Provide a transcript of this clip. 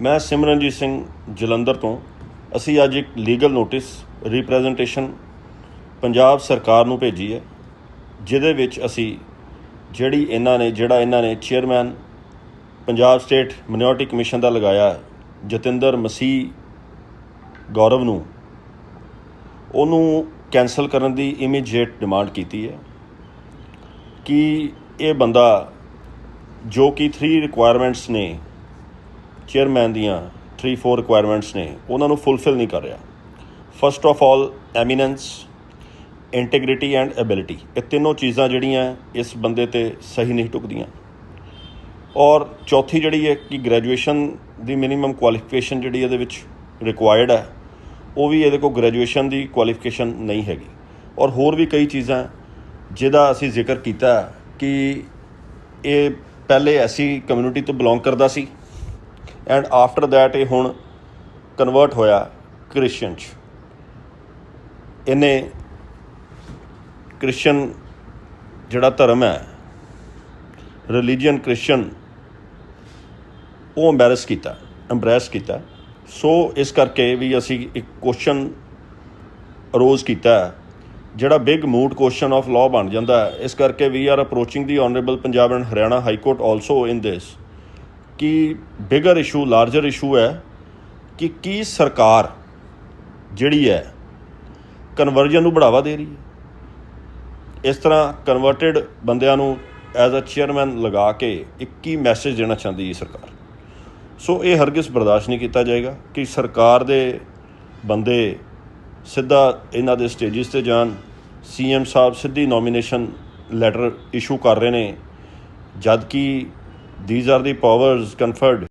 ਮੈਂ ਸਿਮਰਨਜੀਤ ਸਿੰਘ ਜਲੰਧਰ ਤੋਂ। ਅਸੀਂ ਅੱਜ ਇੱਕ ਲੀਗਲ ਨੋਟਿਸ ਰਿਪਰੈਜ਼ੈਂਟੇਸ਼ਨ ਪੰਜਾਬ ਸਰਕਾਰ ਨੂੰ ਭੇਜੀ ਹੈ ਜਿਹਦੇ ਵਿੱਚ ਅਸੀਂ ਜਿਹੜੀ ਇਹਨਾਂ ਨੇ ਜਿਹੜਾ ਇਹਨਾਂ ਨੇ chairman Punjab state minority commission ਦਾ ਲਗਾਇਆ ਹੈ, ਜਤਿੰਦਰ ਮਸੀਹ ਗੌਰਵ ਨੂੰ ਉਹਨੂੰ ਕੈਨਸਲ ਕਰਨ ਦੀ ਇਮੀਡੀਏਟ ਡਿਮਾਂਡ ਕੀਤੀ ਹੈ ਕਿ ਇਹ ਬੰਦਾ ਜੋ ਕਿ 3 ਰਿਕੁਆਇਰਮੈਂਟਸ ਨੇ ਚੇਅਰਮੈਨ ਦੀਆਂ 3 4 ਰਿਕੁਆਇਰਮੈਂਟਸ ਨੇ, ਉਹਨਾਂ ਨੂੰ ਫੁੱਲਫਿਲ ਨਹੀਂ ਕਰ ਰਿਹਾ। First of all eminence integrity and ability ਇਹ ਤਿੰਨੋਂ ਚੀਜ਼ਾਂ ਜਿਹੜੀਆਂ ਇਸ ਬੰਦੇ ਤੇ ਸਹੀ ਨਹੀਂ ਟੁਕਦੀਆਂ। ਔਰ ਚੌਥੀ ਜਿਹੜੀ ਹੈ ਕਿ ਗ੍ਰੈਜੂਏਸ਼ਨ ਦੀ ਮਿਨੀਮਮ ਕੁਆਲੀਫਿਕੇਸ਼ਨ ਜਿਹੜੀ ਇਹਦੇ ਵਿੱਚ ਰਿਕੁਆਇਰਡ ਹੈ, ਉਹ ਵੀ ਇਹਦੇ ਕੋਲ ਗ੍ਰੈਜੂਏਸ਼ਨ ਦੀ ਕੁਆਲੀਫਿਕੇਸ਼ਨ ਨਹੀਂ ਹੈਗੀ। ਔਰ ਹੋਰ ਵੀ ਕਈ ਚੀਜ਼ਾਂ, ਜਿਹਦਾ ਅਸੀਂ ਜ਼ਿਕਰ ਕੀਤਾ ਕਿ ਇਹ ਪਹਿਲੇ ਐਸੀ ਕਮਿਊਨਿਟੀ ਤੋਂ ਬਿਲੋਂਗ ਕਰਦਾ ਸੀ। ਐਂਡ ਆਫਟਰ ਦੈਟ ਇਹ ਹੁਣ ਕਨਵਰਟ ਹੋਇਆ ਕ੍ਰਿਸਚੀਅਨ ਚ। ਇਹਨੇ ਕ੍ਰਿਸਚੀਅਨ ਜਿਹੜਾ ਧਰਮ ਹੈ ਰਿਲੀਜੀਅਨ ਕ੍ਰਿਸਚੀਅਨ ਉਹ ਐਮਬੈਰਸ ਕੀਤਾ ਐਮਬ੍ਰੈਸ ਕੀਤਾ। ਸੋ ਇਸ ਕਰਕੇ ਵੀ ਅਸੀਂ ਇੱਕ ਕੁਐਸਚਨ ਅਰੋਜ਼ ਕੀਤਾ ਹੈ, ਜਿਹੜਾ big moot question of law ਬਣ ਜਾਂਦਾ ਹੈ। ਇਸ ਕਰਕੇ we are approaching the honourable Punjab and Haryana high court also in this ਕਿ ਬਿਗਰ ਇਸ਼ੂ ਲਾਰਜਰ ਇਸ਼ੂ ਹੈ ਕਿ ਕੀ ਸਰਕਾਰ ਜਿਹੜੀ ਹੈ ਕਨਵਰਜਨ ਨੂੰ ਬੜਾਵਾ ਦੇ ਰਹੀ ਹੈ। ਇਸ ਤਰ੍ਹਾਂ ਕਨਵਰਟਡ ਬੰਦਿਆਂ ਨੂੰ ਐਜ਼ ਅ ਚੇਅਰਮੈਨ ਲਗਾ ਕੇ ਇੱਕ ਹੀ ਮੈਸੇਜ ਦੇਣਾ ਚਾਹੁੰਦੀ ਹੈ ਸਰਕਾਰ? ਸੋ ਇਹ ਹਰਗਿਜ਼ ਬਰਦਾਸ਼ਤ ਨਹੀਂ ਕੀਤਾ ਜਾਏਗਾ ਕਿ ਸਰਕਾਰ ਦੇ ਬੰਦੇ ਸਿੱਧਾ ਇਹਨਾਂ ਦੇ ਸਟੇਜਿਸ ਤੇ ਜਾਣ ਸੀਐਮ ਸਾਹਿਬ ਸਿੱਧੀ ਨੋਮੀਨੇਸ਼ਨ ਲੈਟਰ ਇਸ਼ੂ ਕਰ ਰਹੇ ਨੇ ਜਦ ਕਿ these are the powers conferred